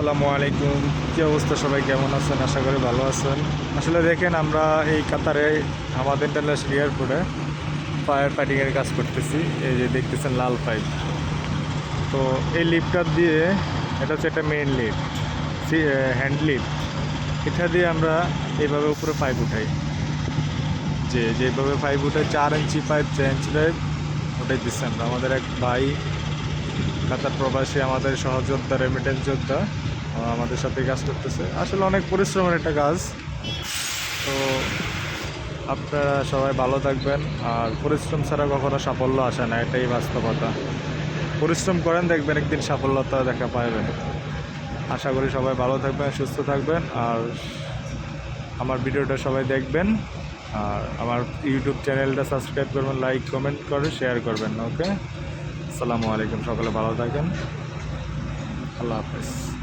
আসসালামু আলাইকুম। কী অবস্থা সবাই? কেমন আছেন? আশা করি ভালো আছেন। আসলে দেখেন, আমরা এই কাতারে, আমাদের ইন্টারন্যাশনাল এয়ারপোর্টে ফায়ার ফাইটিংয়ের কাজ করতেছি। এই যে দেখতেছেন লাল পাইপ তো এই লিফটটা দিয়ে, এটা হচ্ছে একটা মেইন লিফট হ্যান্ড লিফট এটা দিয়ে আমরা এইভাবে উপরে পাইপ উঠাই। যে যেভাবে পাইপ উঠে চার ইঞ্চি পাইপ চার ইঞ্চি পাইপ ওটাই দিচ্ছি আমরা। আমাদের এক ভাই, কাতার প্রবাসী, আমাদের সহযোদ্ধা রেমিটেন্স যোদ্ধা আমাদের সাথে কাজ করতেছে। আসলে অনেক পরিশ্রমের একটা কাজ। তো আপনারা সবাই ভালো থাকবেন। আর পরিশ্রম ছাড়া কখনো সাফল্য আসে না, এটাই বাস্তবতা। পরিশ্রম করেন, দেখবেন একদিন সাফল্যতা দেখা পাবেন। আশা করি সবাই ভালো থাকবেন, সুস্থ থাকবেন। আর আমার ভিডিওটা সবাই দেখবেন। আর আমার ইউটিউব চ্যানেলটা সাবস্ক্রাইব করবেন, লাইক, কমেন্ট করে, শেয়ার করবেন, ওকে? আসসালামু আলাইকুম, সকলে ভালো থাকেন। আল্লাহ হাফেজ।